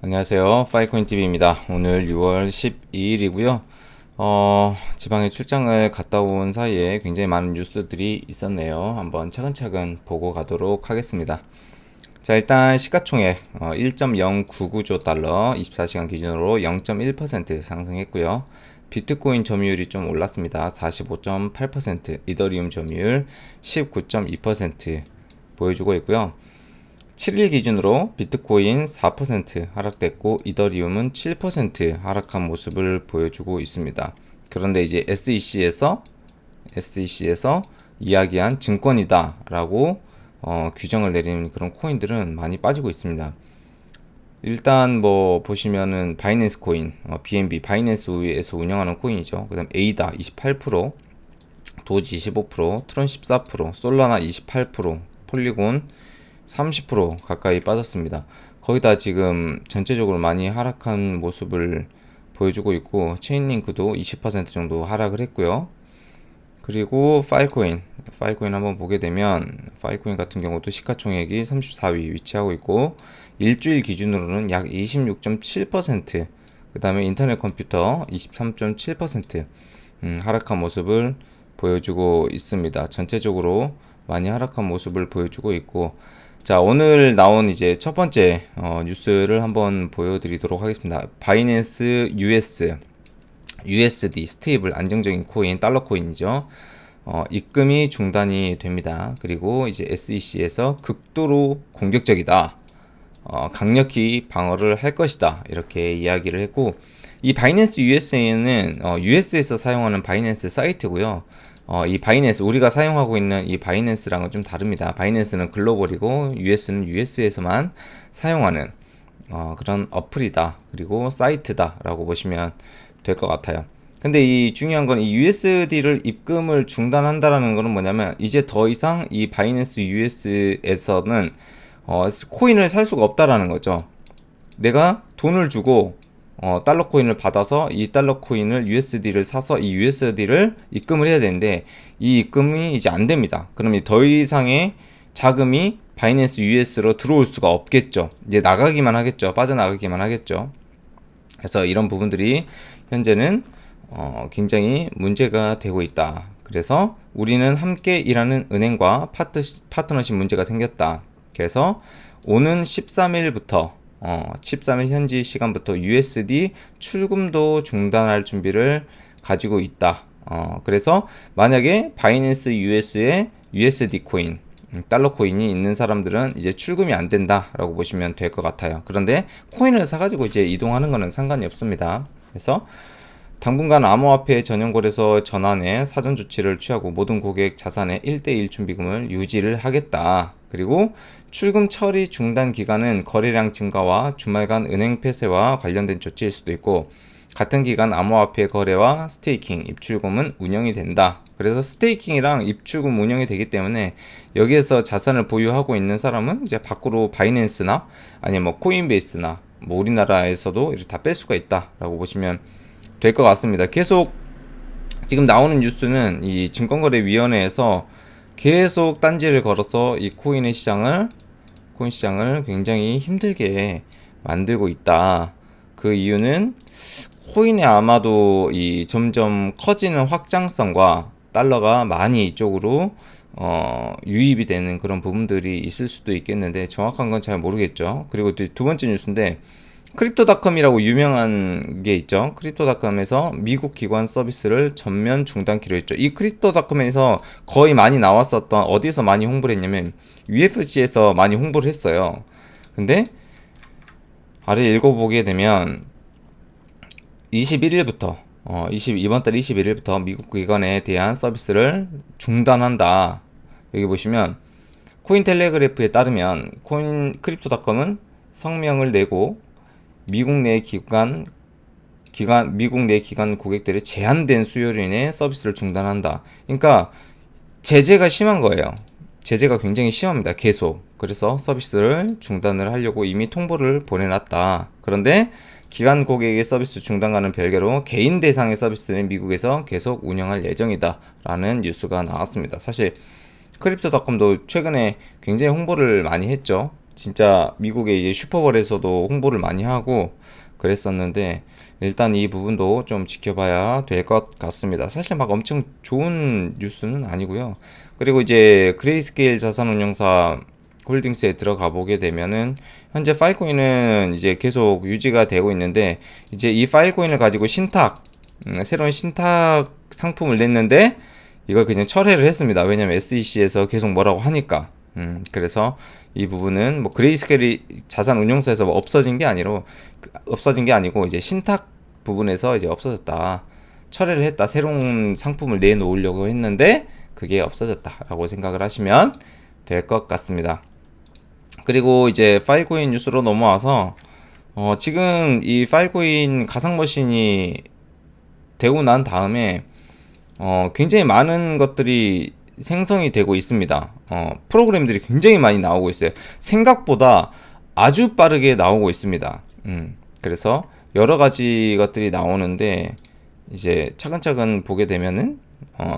안녕하세요. 파이코인TV입니다. 오늘 6월 12일이고요. 어, 지방에 출장을 갔다 온 사이에 굉장히 많은 뉴스들이 있었네요. 한번 차근차근 보고 가도록 하겠습니다. 자, 일단 시가총액 어, 1.099조 달러 24시간 기준으로 0.1% 상승했고요. 비트코인 점유율이 좀 올랐습니다. 45.8%, 이더리움 점유율 19.2% 보여주고 있고요. 7일 기준으로 비트코인 4% 하락됐고 이더리움은 7% 하락한 모습을 보여주고 있습니다. 그런데 이제 SEC에서 SEC에서 이야기한 증권이다라고 어, 규정을 내리는 그런 코인들은 많이 빠지고 있습니다. 일단 뭐 보시면은 바이낸스 코인, 어, BNB 바이낸스에서 운영하는 코인이죠. 그다음 에이다 28%, 도지 25%, 트론 14%, 솔라나 28%, 폴리곤 30% 가까이 빠졌습니다. 거기다 지금 전체적으로 많이 하락한 모습을 보여주고 있고 체인링크도 20% 정도 하락을 했고요. 그리고 파일코인, 파일코인 한번 보게 되면 파일코인 같은 경우도 시가총액이 34위 위치하고 있고 일주일 기준으로는 약 26.7%, 그 다음에 인터넷 컴퓨터 23.7% 음, 하락한 모습을 보여주고 있습니다. 전체적으로 많이 하락한 모습을 보여주고 있고 자, 오늘 나온 이제 첫 번째 어, 뉴스를 한번 보여드리도록 하겠습니다. 바이낸스 US, USD 스테이블 안정적인 코인 달러 코인이죠. 어, 입금이 중단이 됩니다. 그리고 이제 SEC에서 극도로 공격적이다. 어, 강력히 방어를 할 것이다. 이렇게 이야기를 했고 이 바이낸스 USA는 어, US에서 사용하는 바이낸스 사이트고요. 어, 이 바이낸스 우리가 사용하고 있는 이 바이낸스랑은 좀 다릅니다. 바이낸스는 글로벌이고 US는 US에서만 사용하는 어, 그런 어플이다. 그리고 사이트다라고 보시면 될 것 같아요. 근데 이 중요한 건 이 USD를 입금을 중단한다라는 거는 뭐냐면 이제 더 이상 이 바이낸스 US에서는 어, 코인을 살 수가 없다라는 거죠. 내가 돈을 주고 어, 달러 코인을 받아서 이 달러 코인을 USD를 사서 이 USD를 입금을 해야 되는데 이 입금이 이제 안 됩니다. 그럼 더 이상의 자금이 바이낸스 US로 들어올 수가 없겠죠. 이제 나가기만 하겠죠. 빠져나가기만 하겠죠. 그래서 이런 부분들이 현재는 어, 굉장히 문제가 되고 있다. 그래서 우리는 함께 일하는 은행과 파트, 파트너십 문제가 생겼다. 그래서 오는 13일부터 어, 13일 현지 시간부터 USD 출금도 중단할 준비를 가지고 있다. 어, 그래서 만약에 바이낸스 US에 USD 코인, 음, 달러 코인이 있는 사람들은 이제 출금이 안 된다라고 보시면 될 것 같아요. 그런데 코인을 사가지고 이제 이동하는 거는 상관이 없습니다. 그래서 당분간 암호화폐 전용거래소 전환에 사전 조치를 취하고 모든 고객 자산의 1대1 준비금을 유지를 하겠다. 그리고 출금 처리 중단 기간은 거래량 증가와 주말간 은행 폐쇄와 관련된 조치일 수도 있고 같은 기간 암호화폐 거래와 스테이킹, 입출금은 운영이 된다. 그래서 스테이킹이랑 입출금 운영이 되기 때문에 여기에서 자산을 보유하고 있는 사람은 이제 밖으로 바이낸스나 아니면 뭐 코인베이스나 뭐 우리나라에서도 다 뺄 수가 있다라고 보시면 될 것 같습니다. 계속 지금 나오는 뉴스는 이 증권거래위원회에서 계속 딴지를 걸어서 이 코인의 시장을 코인 시장을 굉장히 힘들게 만들고 있다. 그 이유는 코인이 아마도 이 점점 커지는 확장성과 달러가 많이 이쪽으로 어, 유입이 되는 그런 부분들이 있을 수도 있겠는데 정확한 건 잘 모르겠죠. 그리고 두 번째 뉴스인데 크립토닷컴이라고 유명한 게 있죠. 크립토닷컴에서 미국 기관 서비스를 전면 중단키로 했죠. 이 크립토닷컴에서 거의 많이 나왔었던 어디서 많이 홍보를 했냐면 UFC에서 많이 홍보를 했어요. 근데 아래 읽어보게 되면 21일부터 어, 20, 이번 달 21일부터 미국 기관에 대한 서비스를 중단한다. 여기 보시면 코인텔레그래프에 따르면 코인 크립토닷컴은 성명을 내고 미국 내 기관 기관 미국 내 기관 고객들의 제한된 수요로 인해 서비스를 중단한다. 그러니까 제재가 심한 거예요. 제재가 굉장히 심합니다. 계속. 그래서 서비스를 중단을 하려고 이미 통보를 보내놨다. 그런데 기관 고객의 서비스 중단과는 별개로 개인 대상의 서비스는 미국에서 계속 운영할 예정이다. 라는 뉴스가 나왔습니다. 사실 크립토닷컴도 최근에 굉장히 홍보를 많이 했죠. 진짜 미국의 이제 슈퍼볼에서도 홍보를 많이 하고 그랬었는데 일단 이 부분도 좀 지켜봐야 될 것 같습니다. 사실 막 엄청 좋은 뉴스는 아니고요. 그리고 이제 그레이스케일 자산운용사 홀딩스에 들어가 보게 되면은 현재 파일코인은 이제 계속 유지가 되고 있는데 이제 이 파일코인을 가지고 신탁 음, 새로운 신탁 상품을 냈는데 이걸 그냥 철회를 했습니다. 왜냐면 SEC에서 계속 뭐라고 하니까. 음, 그래서 이 부분은 뭐 그레이스케일이 자산 운용사에서 뭐 없어진 게 아니로 그, 없어진 게 아니고 이제 신탁 부분에서 이제 없어졌다. 철회를 했다. 새로운 상품을 내놓으려고 했는데 그게 없어졌다라고 생각을 하시면 될 것 같습니다. 그리고 이제 파일코인 뉴스로 넘어와서 어, 지금 이 파일코인 가상 머신이 되고 난 다음에 어, 굉장히 많은 것들이 생성이 되고 있습니다. 어, 프로그램들이 굉장히 많이 나오고 있어요. 생각보다 아주 빠르게 나오고 있습니다. 음, 그래서 여러 가지 것들이 나오는데 이제 차근차근 보게 되면은 어,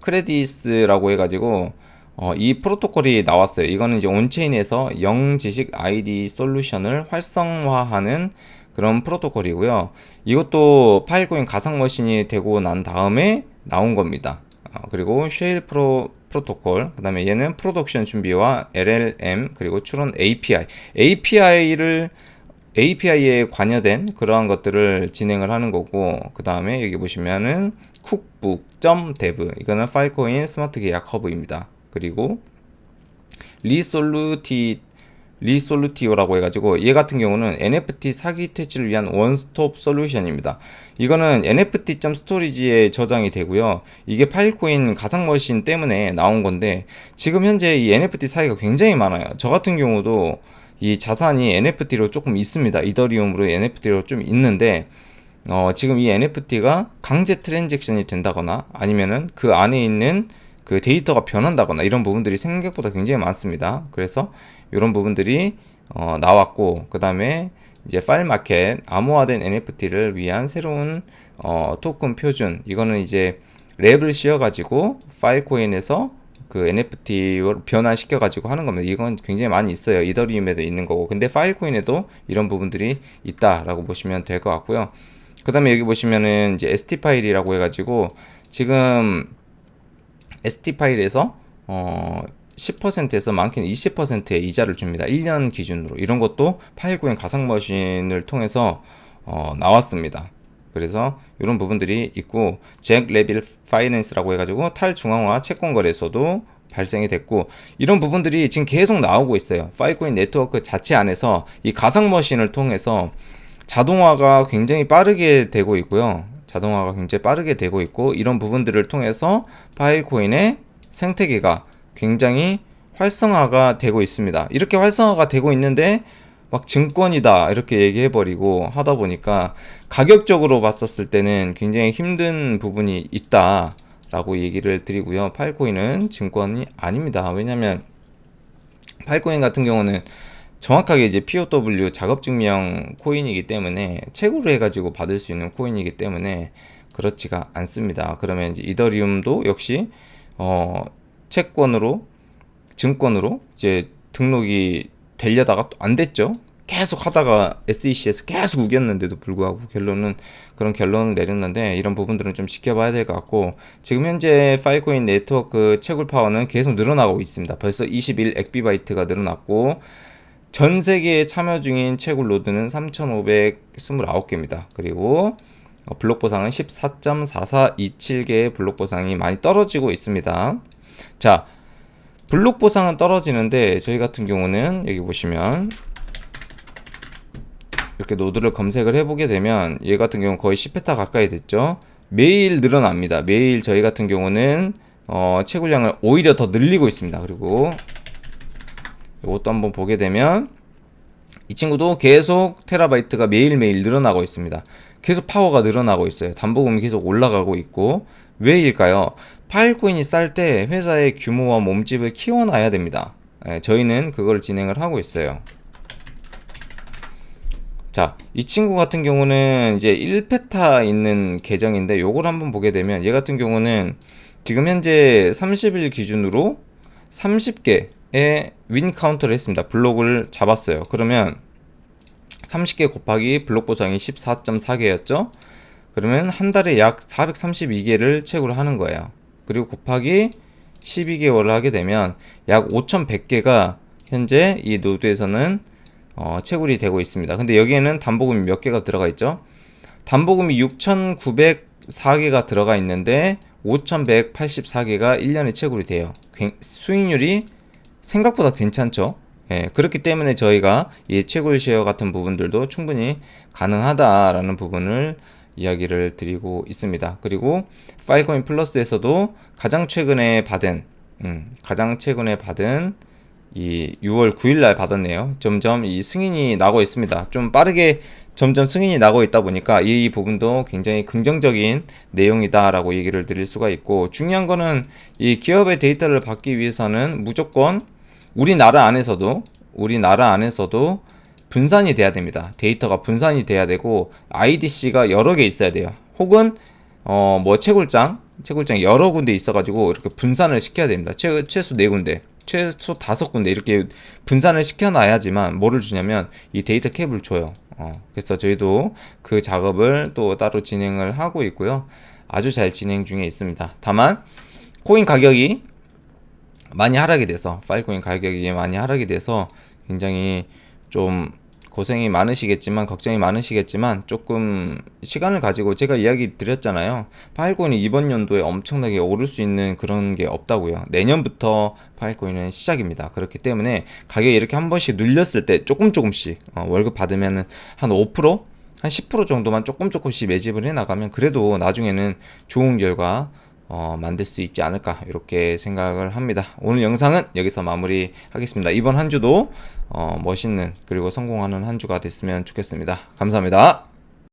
크레디스라고 해가지고 어, 이 프로토콜이 나왔어요. 이거는 이제 온체인에서 영 지식 아이디 솔루션을 활성화하는 그런 프로토콜이고요. 이것도 파일코인 가상 머신이 되고 난 다음에 나온 겁니다. 어, 그리고 쉐일 프로 프로토콜, 그 다음에 얘는 프로덕션 준비와 LLM, 그리고 추론 API. API를 API에 관여된 그러한 것들을 진행을 하는 거고, 그 다음에 여기 보시면은 쿡북.dev. 이거는 파일코인 스마트 계약 허브입니다. 그리고 리솔루티 리솔루티오라고 해가지고 얘 같은 경우는 NFT 사기 퇴치를 위한 원스톱 솔루션입니다. 이거는 NFT.storage에 저장이 되고요. 이게 파일코인 가상머신 때문에 나온 건데 지금 현재 이 NFT 사기가 굉장히 많아요. 저 같은 경우도 이 자산이 NFT로 조금 있습니다. 이더리움으로 NFT로 좀 있는데 어, 지금 이 NFT가 강제 트랜잭션이 된다거나 아니면은 그 안에 있는 그 데이터가 변한다거나 이런 부분들이 생각보다 굉장히 많습니다. 그래서 이런 부분들이 어, 나왔고 그 다음에 이제 파일 마켓 암호화된 NFT를 위한 새로운 어, 토큰 표준 이거는 이제 랩을 씌워가지고 파일 코인에서 그 NFT 변환시켜 가지고 하는 겁니다. 이건 굉장히 많이 있어요. 이더리움에도 있는 거고. 근데 파일 코인에도 이런 부분들이 있다라고 보시면 될 것 같고요. 그 다음에 여기 보시면은 이제 ST 파일이라고 해 가지고 지금 ST 파일에서 어 10%에서 많게는 20%의 이자를 줍니다. 1년 기준으로. 이런 것도 파일구형 가상 머신을 통해서 어, 나왔습니다. 그래서 이런 부분들이 있고 잭 레빌 파이낸스라고 해가지고 탈중앙화 채권 거래소도 발생이 됐고 이런 부분들이 지금 계속 나오고 있어요. 파이코인 네트워크 자체 안에서 이 가상 머신을 통해서 자동화가 굉장히 빠르게 되고 있고요. 자동화가 굉장히 빠르게 되고 있고 이런 부분들을 통해서 파일코인의 생태계가 굉장히 활성화가 되고 있습니다. 이렇게 활성화가 되고 있는데 막 증권이다 이렇게 얘기해 버리고 하다 보니까 가격적으로 봤었을 때는 굉장히 힘든 부분이 있다라고 얘기를 드리고요. 파일코인은 증권이 아닙니다. 왜냐면 파일코인 같은 경우는 정확하게 이제 POW 작업 증명 코인이기 때문에 채굴을 해가지고 받을 수 있는 코인이기 때문에 그렇지가 않습니다. 그러면 이제 이더리움도 역시 어 채권으로 증권으로 이제 등록이 되려다가 또 안 됐죠. 계속 하다가 SEC에서 계속 우겼는데도 불구하고 결론은 그런 결론을 내렸는데 이런 부분들은 좀 지켜봐야 될 것 같고 지금 현재 파일코인 네트워크 채굴 파워는 계속 늘어나고 있습니다. 벌써 21 엑비바이트가 늘어났고 전 세계에 참여 중인 채굴 노드는 3,529개입니다. 그리고 어, 블록 보상은 14.4427개의 블록 보상이 많이 떨어지고 있습니다. 자, 블록 보상은 떨어지는데 저희 같은 경우는 여기 보시면 이렇게 노드를 검색을 해보게 되면 얘 같은 경우 거의 10페타 가까이 됐죠. 매일 늘어납니다. 매일 저희 같은 경우는 어, 채굴량을 오히려 더 늘리고 있습니다. 그리고 이것도 한번 보게 되면 이 친구도 계속 테라바이트가 매일매일 늘어나고 있습니다. 계속 파워가 늘어나고 있어요. 담보금이 계속 올라가고 있고 왜일까요? 파일코인이 쌀 때 회사의 규모와 몸집을 키워놔야 됩니다. 예, 저희는 그걸 진행을 하고 있어요. 자, 이 친구 같은 경우는 이제 1페타 있는 계정인데 요걸 한번 보게 되면 얘 같은 경우는 지금 현재 30일 기준으로 30개의 윈 카운터를 했습니다. 블록을 잡았어요. 그러면 30개 곱하기 블록 보상이 14.4개였죠? 그러면 한 달에 약 432개를 채굴을 하는 거예요. 그리고 곱하기 12개월을 하게 되면 약 5,100개가 현재 이 노드에서는 어, 채굴이 되고 있습니다. 근데 여기에는 담보금이 몇 개가 들어가 있죠? 담보금이 6,904개가 들어가 있는데 5,184개가 1년에 채굴이 돼요. 굉- 수익률이 생각보다 괜찮죠? 예, 그렇기 때문에 저희가 이 채굴 쉐어 같은 부분들도 충분히 가능하다라는 부분을 이야기를 드리고 있습니다. 그리고 파이코인 플러스에서도 가장 최근에 받은 음, 가장 최근에 받은 이 6월 9일 날 받았네요. 점점 이 승인이 나고 있습니다. 좀 빠르게 점점 승인이 나고 있다 보니까 이 부분도 굉장히 긍정적인 내용이다라고 얘기를 드릴 수가 있고 중요한 거는 이 기업의 데이터를 받기 위해서는 무조건 우리나라 안에서도 우리나라 안에서도 분산이 돼야 됩니다. 데이터가 분산이 돼야 되고 IDC가 여러 개 있어야 돼요. 혹은 어 뭐 채굴장 채굴장 여러 군데 있어가지고 이렇게 분산을 시켜야 됩니다. 최, 최소 네 군데, 최소 다섯 군데 이렇게 분산을 시켜놔야지만 뭐를 주냐면 이 데이터 캡을 줘요. 어, 그래서 저희도 그 작업을 또 따로 진행을 하고 있고요. 아주 잘 진행 중에 있습니다. 다만 코인 가격이 많이 하락이 돼서 파일코인 가격이 많이 하락이 돼서 굉장히 좀 고생이 많으시겠지만 걱정이 많으시겠지만 조금 시간을 가지고 제가 이야기 드렸잖아요. 파일코인이 이번 연도에 엄청나게 오를 수 있는 그런 게 없다고요. 내년부터 파일코인은 시작입니다. 그렇기 때문에 가격이 이렇게 한 번씩 눌렸을 때 조금 조금씩 어, 월급 받으면은 한 5%? 한 10% 정도만 조금 조금씩 매집을 해 나가면 그래도 나중에는 좋은 결과 어, 만들 수 있지 않을까 이렇게 생각을 합니다. 오늘 영상은 여기서 마무리하겠습니다. 이번 한 주도 어, 멋있는 그리고 성공하는 한 주가 됐으면 좋겠습니다. 감사합니다.